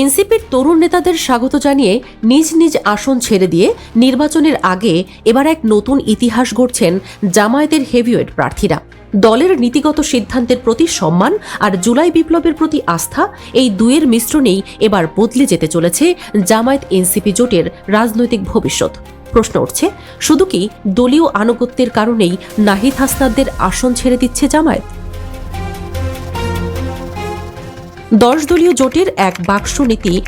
এনসিপির তরুণ নেতাদের স্বাগত জানিয়ে নিজ নিজ আসন ছেড়ে দিয়ে নির্বাচনের আগে এবার এক নতুন ইতিহাস গড়ছেন জামায়াতের হেভিওয়েট প্রার্থীরা। দলের নীতিগত সিদ্ধান্তের প্রতি সম্মান আর জুলাই বিপ্লবের প্রতি আস্থা এই দুয়ের মিশ্রণেই এবার বদলে যেতে চলেছে জামায়াত এনসিপি জোটের রাজনৈতিক ভবিষ্যৎ। প্রশ্ন উঠছে, শুধু কি দলীয় আনুগত্যের কারণেই নাহিদ হাসনাদদের আসন ছেড়ে দিচ্ছে জামায়াত? দশ দলীয় জোটের এক বাক্স নীতি।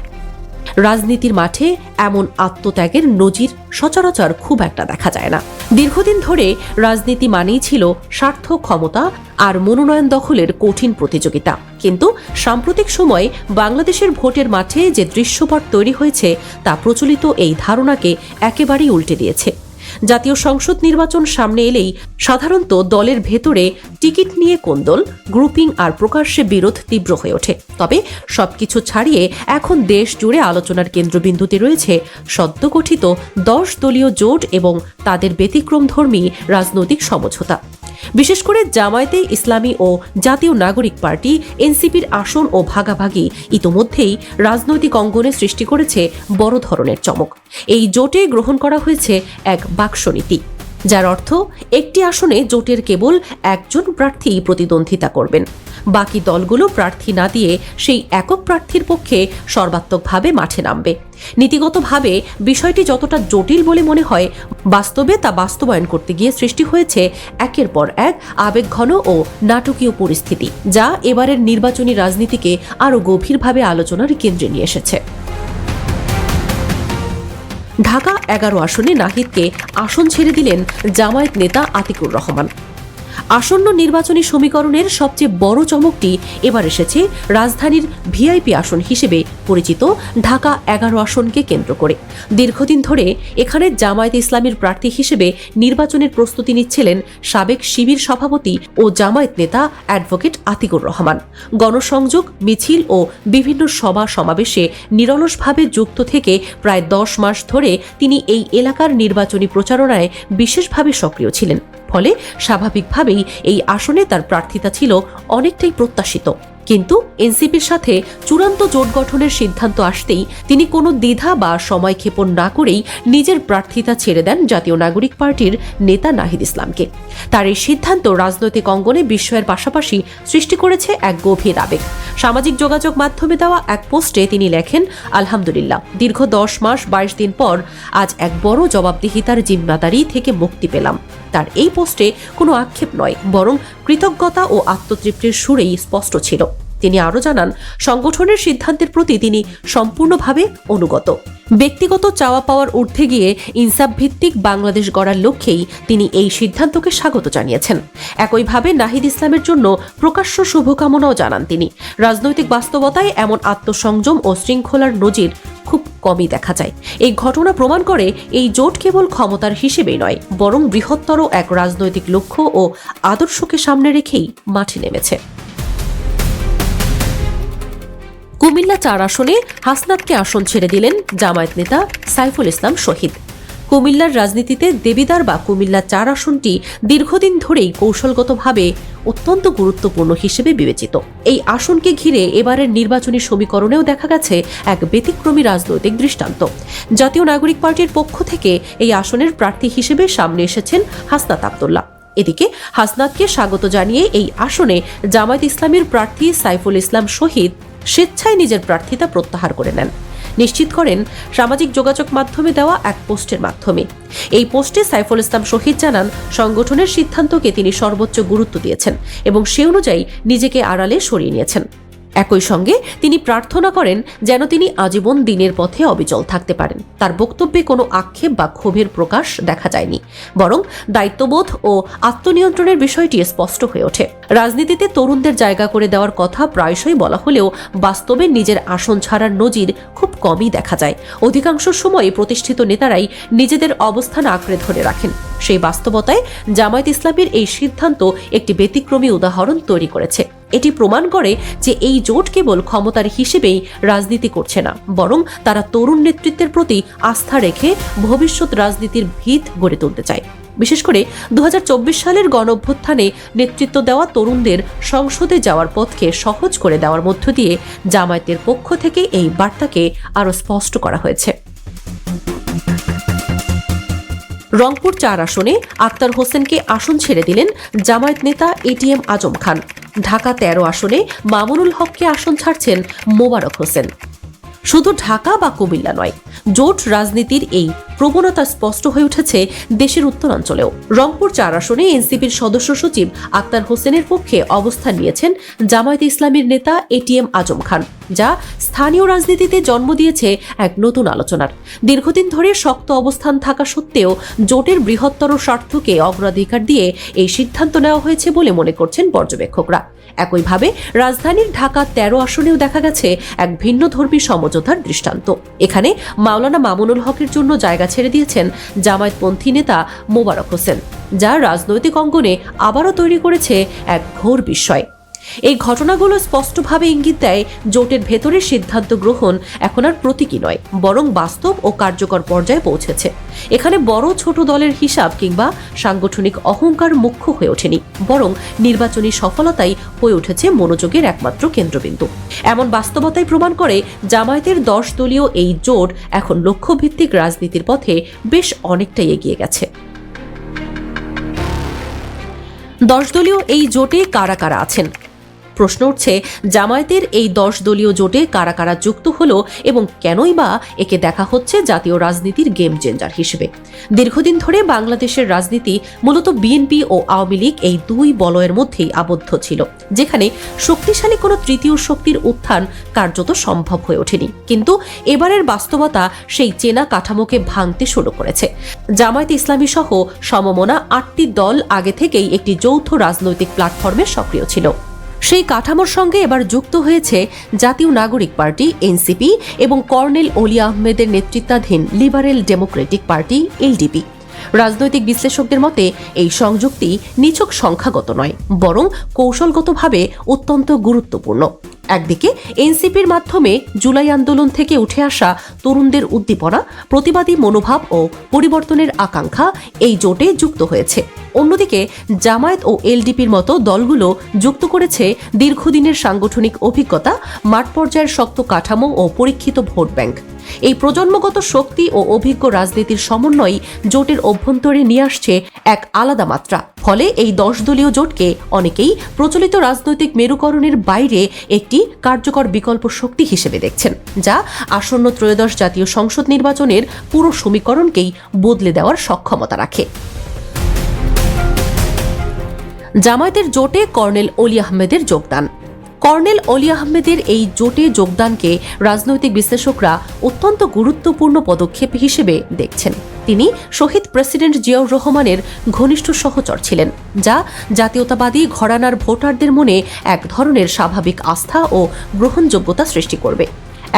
রাজনীতির মাঠে এমন আত্মত্যাগের নজির সচরাচর খুব একটা দেখা যায় না। দীর্ঘদিন ধরে রাজনীতি মানেই ছিল স্বার্থ ক্ষমতা আর মনোনয়ন দখলের কঠিন প্রতিযোগিতা। কিন্তু সাম্প্রতিক সময়ে বাংলাদেশের ভোটের মাঠে যে দৃশ্যপট তৈরি হয়েছে, তা প্রচলিত এই ধারণাকে একেবারেই উল্টে দিয়েছে। জাতীয় সংসদ নির্বাচন সামনে এলেই সাধারণত দলের ভেতরে টিকিট নিয়ে কোন্দল, গ্রুপিং আর প্রকাশ্যে বিরোধ তীব্র হয়ে ওঠে। তবে সবকিছু ছাড়িয়ে এখন দেশ জুড়ে আলোচনার কেন্দ্রবিন্দুতে রয়েছে সদ্য গঠিত দশ দলীয় জোট এবং তাদের ব্যতিক্রমধর্মী রাজনৈতিক সমঝোতা। বিশেষ করে জামায়াতে ইসলামী ও জাতীয় নাগরিক পার্টি, এনসিপির আসন ও ভাগাভাগি ইতোমধ্যেই রাজনৈতিক অঙ্গনে সৃষ্টি করেছে বড় ধরনের চমক। এই জোটে গ্রহণ করা হয়েছে এক বাক্সনীতি যার অর্থ একটি আসনে জোটের কেবল একজন প্রার্থী প্রতিদ্বন্দ্বিতা করবেন। বাকি দলগুলো প্রার্থী না দিয়ে সেই একক প্রার্থীর পক্ষে সর্বাত্মকভাবে মাঠে নামবে। নীতিগতভাবে বিষয়টি যতটা জটিল বলে মনে হয়, বাস্তবে তা বাস্তবায়ন করতে গিয়ে সৃষ্টি হয়েছে একের পর এক আবেগঘন ও নাটকীয় পরিস্থিতি, যা এবারের নির্বাচনী রাজনীতিকে আরও গভীরভাবে আলোচনার কেন্দ্রে নিয়ে এসেছে। ঢাকা এগারো আসনে নাহিদকে আসন ছেড়ে দিলেন জামায়াত নেতা আতিকুর রহমান। আসন্ন নির্বাচনী সমীকরণের সবচেয়ে বড় চমকটি এবার এসেছে রাজধানীর ভিআইপি আসন হিসেবে পরিচিত ঢাকা এগারো আসনকে কেন্দ্র করে। দীর্ঘদিন ধরে এখানে জামায়াত ইসলামীর প্রার্থী হিসেবে নির্বাচনের প্রস্তুতি নিচ্ছিলেন সাবেক শিবির সভাপতি ও জামায়াত নেতা অ্যাডভোকেট আতিকুর রহমান। গণসংযোগ, মিছিল ও বিভিন্ন সভা সমাবেশে নিরলসভাবে যুক্ত থেকে প্রায় দশ মাস ধরে তিনি এই এলাকার নির্বাচনী প্রচারণায় বিশেষভাবে সক্রিয় ছিলেন। ফলে স্বাভাবিকভাবেই এই আসনে তার প্রার্থিতা ছিল অনেকটাই প্রত্যাশিত। কিন্তু এনসিপির সাথে চূড়ান্ত জোট গঠনের সিদ্ধান্ত আসতেই তিনি কোনো দ্বিধা বা সময় ক্ষেপণ না করেই নিজের প্রার্থিতা ছেড়ে দেন জাতীয় নাগরিক পার্টির নেতা নাহিদ ইসলামকে। তার এই সিদ্ধান্ত রাজনৈতিক অঙ্গনে বিস্ময়ের পাশাপাশি সৃষ্টি করেছে এক গভীর আবেগ। সামাজিক যোগাযোগ মাধ্যমে দেওয়া এক পোস্টে তিনি লেখেন, আলহামদুলিল্লাহ, দীর্ঘ দশ মাস, বাইশ দিন পর আজ এক বড় জবাবদিহিতার জিম্মাদারি থেকে মুক্তি পেলাম। তার এই পোস্টে কোনো আক্ষেপ নয়, বরং কৃতজ্ঞতা ও আত্মতৃপ্তির সুরেই স্পষ্ট ছিল। তিনি আরও জানান, সংগঠনের সিদ্ধান্তের প্রতি তিনি সম্পূর্ণভাবে অনুগত। ব্যক্তিগত চাওয়া পাওয়ার ঊর্ধ্বে গিয়ে ইনসাফ ভিত্তিক বাংলাদেশ গড়ার লক্ষ্যেই তিনি এই সিদ্ধান্তকে স্বাগত জানিয়েছেন। একইভাবে নাহিদ ইসলামের জন্য প্রকাশ্য শুভকামনাও জানান তিনি। রাজনৈতিক বাস্তবতায় এমন আত্মসংযম ও শৃঙ্খলার নজির খুব কমই দেখা যায়। এই ঘটনা প্রমাণ করে এই জোট কেবল ক্ষমতার হিসেবেই নয়, বরং বৃহত্তর এক রাজনৈতিক লক্ষ্য ও আদর্শকে সামনে রেখেই মাঠে নেমেছে। কুমিল্লা চার আসনে হাসনাতকে আসন ছেড়ে দিলেন জামায়াত নেতা সাইফুল ইসলাম শহীদ। কুমিল্লার রাজনীতিতে দেবিদার বা কুমিল্লা চার আসনটি দীর্ঘদিন ধরেই কৌশলগতভাবে অত্যন্ত গুরুত্বপূর্ণ হিসেবে বিবেচিত। এই আসনকে ঘিরে এবারের নির্বাচনী সমীকরণেও দেখা গেছে এক ব্যতিক্রমী রাজনৈতিক দৃষ্টান্ত। জাতীয় নাগরিক পার্টির পক্ষ থেকে এই আসনের প্রার্থী হিসেবে সামনে এসেছেন হাসনাত আবদুল্লাহ। এদিকে হাসনাতকে স্বাগত জানিয়ে এই আসনে জামায়াত ইসলামের প্রার্থী সাইফুল ইসলাম শহীদ স্বেচ্ছায় নিজের প্রার্থিতা প্রত্যাহার করে নেন। নিশ্চিত করেন সামাজিক যোগাযোগ মাধ্যমে দেওয়া এক পোস্টের মাধ্যমে। এই পোস্টে সাইফুল ইসলাম শহীদ জানান, সংগঠনের সিদ্ধান্তকে তিনি সর্বোচ্চ গুরুত্ব দিয়েছেন এবং সে অনুযায়ী নিজেকে আড়ালে সরিয়ে নিয়েছেন। একই সঙ্গে তিনি প্রার্থনা করেন যেন তিনি আজীবন দিনের পথে অবিচল থাকতে পারেন। তার বক্তব্যে কোনো আক্ষেপ বা ক্ষোভের প্রকাশ দেখা যায়নি, বরং দায়িত্ববোধ ও আত্মনিয়ন্ত্রণের বিষয়টি স্পষ্ট হয়ে ওঠে। রাজনীতিতে তরুণদের জায়গা করে দেওয়ার কথা প্রায়শই বলা হলেও বাস্তবে নিজের আসন ছাড়ার নজির খুব কমই দেখা যায়। অধিকাংশ সময়ে প্রতিষ্ঠিত নেতারাই নিজেদের অবস্থান আঁকড়ে ধরে রাখেন। সেই বাস্তবতায় জামায়াত ইসলামের এই সিদ্ধান্ত একটি ব্যতিক্রমী উদাহরণ তৈরি করেছে। এটি প্রমাণ করে যে এই জোট কেবল ক্ষমতার হিসেবেই রাজনীতি করছে না, বরং তারা তরুণ নেতৃত্বের প্রতি আস্থা রেখে ভবিষ্যৎ রাজনীতির ভিত গড়ে তুলতে চায়। বিশেষ করে দু হাজার চব্বিশ সালের গণ অভ্যুত্থানে নেতৃত্ব দেওয়া তরুণদের সংসদে যাওয়ার পথকে সহজ করে দেওয়ার মধ্য দিয়ে জামায়াতের পক্ষ থেকে এই বার্তাকে আরও স্পষ্ট করা হয়েছে। রংপুর চার আসনে আক্তার হোসেনকে আসন ছেড়ে দিলেন জামায়াত নেতা এটিএম আজম খান। ঢাকা তেরো আসনে মামুনুল হককে আসন ছাড়ছেন মোবারক হোসেন। শুধু ঢাকা বা কুমিল্লা নয়, জোট রাজনীতির এই প্রবণতা স্পষ্ট হয়ে উঠেছে দেশের উত্তরাঞ্চলেও। রংপুর চার আসনে এনসিপির সদস্য সচিব আক্তার হোসেনের পক্ষে অবস্থান নিয়েছেন জামায়াত ইসলামীর নেতা এটিএম আজম খান, যা স্থানীয় রাজনীতিতে জন্ম দিয়েছে এক নতুন আলোচনার। দীর্ঘদিন ধরে শক্ত অবস্থান থাকা সত্ত্বেও জোটের বৃহত্তর স্বার্থকে অগ্রাধিকার দিয়ে এই সিদ্ধান্ত নেওয়া হয়েছে বলে মনে করছেন পর্যবেক্ষকরা। একইভাবে রাজধানীর ঢাকা তেরো আসনেও দেখা গেছে এক ভিন্ন ধর্মী সমঝোতার দৃষ্টান্ত। এখানে মাওলানা মামুনুল হকের জন্য জায়গা ছেড়ে দিয়েছেন জামায়াতপন্থী নেতা মোবারক হোসেন, যা রাজনৈতিক অঙ্গনে আবারও তৈরি করেছে এক ঘোর বিস্ময়। এই ঘটনাগুলো স্পষ্টভাবে ইঙ্গিত দেয় জোটের ভেতরের সিদ্ধান্ত গ্রহণ এখন আর প্রতীকী নয়, বরং বাস্তব ও কার্যকর পর্যায়ে পৌঁছেছে। এখানে বড় ছোট দলের হিসাব কিংবা সাংগঠনিক অহংকার মুখ্য হয়ে ওঠেনি, বরং নির্বাচনী সফলতাই হয়ে উঠেছে মনোযোগের একমাত্র কেন্দ্রবিন্দু। এমন বাস্তবতাই প্রমাণ করে জামায়াতের দশ দলীয় এই জোট এখন লক্ষ্যভিত্তিক রাজনীতির পথে বেশ অনেকটাই এগিয়ে গেছে। দশ দলীয় এই জোটে কারা কারা আছেন? প্রশ্ন উঠছে, জামায়াতের এই দশ দলীয় জোটে কারা কারা যুক্ত হলো এবং কেনই বা একে দেখা হচ্ছে জাতীয় রাজনীতির গেম চেঞ্জার হিসেবে। দীর্ঘদিন ধরে বাংলাদেশের রাজনীতি মূলত বিএনপি ও আওয়ামী লীগ এই দুই বলয়ের মধ্যেই আবদ্ধ ছিল, যেখানে শক্তিশালী কোনো তৃতীয় শক্তির উত্থান কার্যত সম্ভব হয়ে ওঠেনি। কিন্তু এবারের বাস্তবতা সেই চেনা কাঠামোকে ভাঙতে শুরু করেছে। জামায়াত ইসলামী সহ সমমনা আটটি দল আগে থেকেই একটি যৌথ রাজনৈতিক প্ল্যাটফর্মে সক্রিয় ছিল। সেই কাঠামোর সঙ্গে এবার যুক্ত হয়েছে জাতীয় নাগরিক পার্টি, এনসিপি এবং কর্নেল অলি আহমেদের নেতৃত্বাধীন লিবারেল ডেমোক্রেটিক পার্টি, এলডিপি। রাজনৈতিক বিশ্লেষকদের মতে, এই সংযুক্তি নিছক সংখ্যাগত নয়, বরং কৌশলগতভাবে অত্যন্ত গুরুত্বপূর্ণ। একদিকে, এনসিপির মাধ্যমে জুলাই আন্দোলন থেকে উঠে আসা তরুণদের উদ্দীপনা, প্রতিবাদী মনোভাব ও পরিবর্তনের আকাঙ্ক্ষা এই জোটে যুক্ত হয়েছে। অন্যদিকে, জামায়াত ও এলডিপির মতো দলগুলো যুক্ত করেছে দীর্ঘদিনের সাংগঠনিক অভিজ্ঞতা, মাঠ পর্যায়ের শক্ত কাঠামো ও পরীক্ষিত ভোট ব্যাংক। এই প্রজন্মগত শক্তি ও অভিজ্ঞ রাজনীতির সমন্বয় জোটের অভ্যন্তরে নিয়ে আসছে এক আলাদা মাত্রা। ফলে এই দশ দলীয় জোটকে অনেকেই প্রচলিত রাজনৈতিক মেরুকরণের বাইরে একটি কার্যকর বিকল্প শক্তি হিসেবে দেখছেন, যা আসন্ন ত্রয়োদশ জাতীয় সংসদ নির্বাচনের পুরো সমীকরণকেই বদলে দেওয়ার সক্ষমতা রাখে। জামায়াতের জোটে কর্নেল অলি আহমেদের যোগদান। কর্নেল অলি আহমেদের এই জোটে যোগদানকে রাজনৈতিক বিশ্লেষকরা অত্যন্ত গুরুত্বপূর্ণ পদক্ষেপ হিসেবে দেখছেন। তিনি শহীদ প্রেসিডেন্ট জিয়াউর রহমানের ঘনিষ্ঠ সহচর ছিলেন, যা জাতীয়তাবাদী ঘরানার ভোটারদের মনে এক ধরনের স্বাভাবিক আস্থা ও গ্রহণযোগ্যতা সৃষ্টি করবে।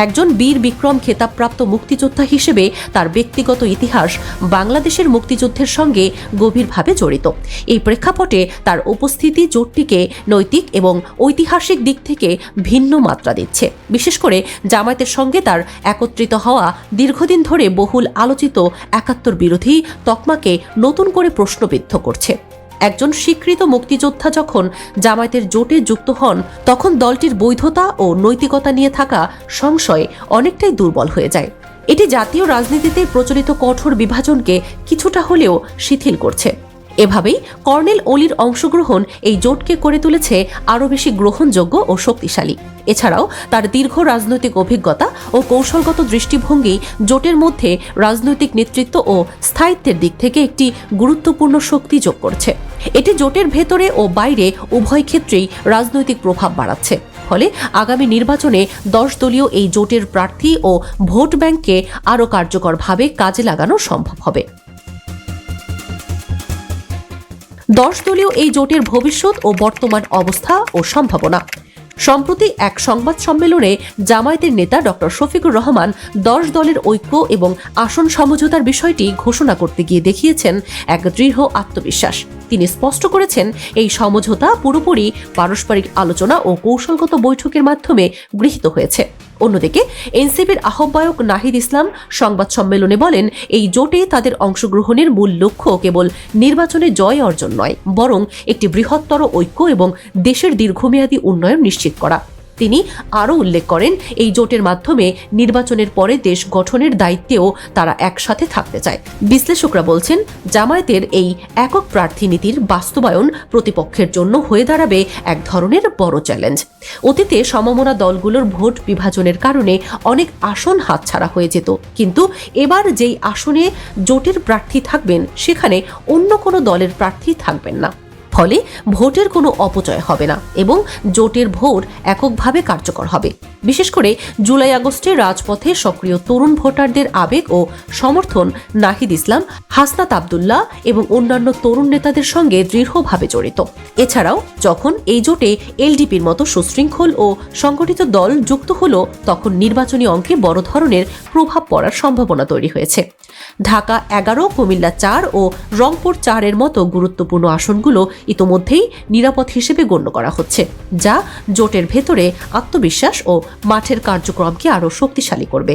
একজন বীর বিক্রম খেতাবপ্রাপ্ত মুক্তিযোদ্ধা হিসেবে তার ব্যক্তিগত ইতিহাস বাংলাদেশের মুক্তিযুদ্ধের সঙ্গে গভীরভাবে জড়িত। এই প্রেক্ষাপটে তার উপস্থিতি জোটটিকে নৈতিক এবং ঐতিহাসিক দিক থেকে ভিন্ন মাত্রা দিচ্ছে। বিশেষ করে জামায়াতের সঙ্গে তার একত্রিত হওয়া দীর্ঘদিন ধরে বহুল আলোচিত একাত্তর বিরোধী তকমাকে নতুন করে প্রশ্নবিদ্ধ করছে। একজন স্বীকৃত মুক্তিযোদ্ধা যখন জামায়াতের জোটে যুক্ত হন, তখন দলটির বৈধতা ও নৈতিকতা নিয়ে থাকা সংশয় অনেকটাই দুর্বল হয়ে যায়। এটি জাতীয় রাজনীতিতে প্রচলিত কঠোর বিভাজনকে কিছুটা হলেও শিথিল করছে। এভাবেই কর্নেল অলির অংশগ্রহণ এই জোটকে করে তুলেছে আরও বেশি গ্রহণযোগ্য ও শক্তিশালী। এছাড়াও তার দীর্ঘ রাজনৈতিক অভিজ্ঞতা ও কৌশলগত দৃষ্টিভঙ্গি জোটের মধ্যে রাজনৈতিক নেতৃত্ব ও স্থায়িত্বের দিক থেকে একটি গুরুত্বপূর্ণ শক্তি যোগ করছে। এটি জোটের ভেতরে ও বাইরে উভয় ক্ষেত্রেই রাজনৈতিক প্রভাব বাড়াচ্ছে। ফলে আগামী নির্বাচনে দশ দলীয় এই জোটের প্রার্থী ও ভোট ব্যাংককে আরও কার্যকরভাবে কাজে লাগানো সম্ভব হবে। দশ দলীয় এই জোটের ভবিষ্যৎ ও বর্তমান অবস্থা ও সম্ভাবনা। সম্প্রতি এক সংবাদ সম্মেলনে জামায়াতের নেতা ডক্টর শফিকুর রহমান দশ দলের ঐক্য এবং আসন সমঝোতার বিষয়টি ঘোষণা করতে গিয়ে দেখিয়েছেন এক দৃঢ় আত্মবিশ্বাস। তিনি স্পষ্ট করেছেন, এই সমঝোতা পুরোপুরি পারস্পরিক আলোচনা ও কৌশলগত বৈঠকের মাধ্যমে গৃহীত হয়েছে। অন্যদিকে, এনসিপির আহ্বায়ক নাহিদ ইসলাম সংবাদ সম্মেলনে বলেন, এই জোটে তাদের অংশগ্রহণের মূল লক্ষ্য কেবল নির্বাচনে জয় অর্জন নয়, বরং একটি বৃহত্তর ঐক্য এবং দেশের দীর্ঘমেয়াদী উন্নয়ন নিশ্চিত করা। তিনি আরও উল্লেখ করেন, এই জোটের মাধ্যমে নির্বাচনের পরে দেশ গঠনের দায়িত্বেও তারা একসাথে থাকতে চায়। বিশ্লেষকরা বলছেন, জামায়াতের এই একক প্রার্থী নীতির বাস্তবায়ন প্রতিপক্ষের জন্য হয়ে দাঁড়াবে এক ধরনের বড় চ্যালেঞ্জ। অতীতে সমমনা দলগুলোর ভোট বিভাজনের কারণে অনেক আসন হাতছাড়া হয়ে যেত, কিন্তু এবার যেই আসনে জোটের প্রার্থী থাকবেন, সেখানে অন্য কোনো দলের প্রার্থী থাকবেন না। ফলে ভোটের কোনো অপচয় হবে না এবং জোটের ভোট এককভাবে কার্যকর হবে। বিশেষ করে জুলাই আগস্টে রাজপথে সক্রিয় তরুণ ভোটারদের আবেগ ও সমর্থন নাহিদ ইসলাম, হাসনাত আবদুল্লাহ এবং অন্যান্য তরুণ নেতাদের সঙ্গে দৃঢ়ভাবে জড়িত। এছাড়াও যখন এই জোটে এলডিপির মতো সুশৃঙ্খল ও সংগঠিত দল যুক্ত হলো, তখন নির্বাচনী অঙ্কে বড় ধরনের প্রভাব পড়ার সম্ভাবনা তৈরি হয়েছে। ঢাকা এগারো, কুমিল্লা চার ও রংপুর চারের মতো গুরুত্বপূর্ণ আসনগুলো ইতোমধ্যেই নিরাপদ হিসেবে গণ্য করা হচ্ছে, যা জোটের ভেতরে আত্মবিশ্বাস ও মাঠের কার্যক্রমকে আরও শক্তিশালী করবে।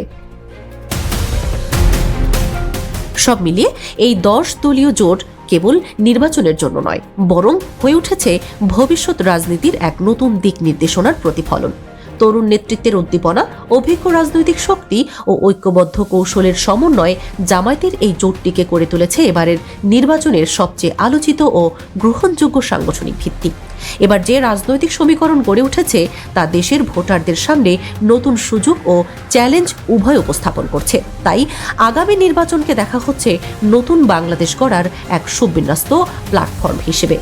সব মিলিয়ে এই দশ দলীয় জোট কেবল নির্বাচনের জন্য নয়, বরং হয়ে উঠেছে ভবিষ্যৎ রাজনীতির এক নতুন দিক নির্দেশনার প্রতিফলন। তরুণ নেতৃত্বের উদ্দীপনা, অভিজ্ঞ রাজনৈতিক শক্তি ও ঐক্যবদ্ধ কৌশলের সমন্বয়ে জামায়াতের এই জোটটিকে করে তুলেছে এবারের নির্বাচনের সবচেয়ে আলোচিত ও গ্রহণযোগ্য সাংগঠনিক ভিত্তি। এবার যে রাজনৈতিক সমীকরণ গড়ে উঠেছে, তা দেশের ভোটারদের সামনে নতুন সুযোগ ও চ্যালেঞ্জ উভয় উপস্থাপন করছে। তাই আগামী নির্বাচনকে দেখা হচ্ছে নতুন বাংলাদেশ গড়ার এক সুবিন্যস্ত প্ল্যাটফর্ম হিসেবে।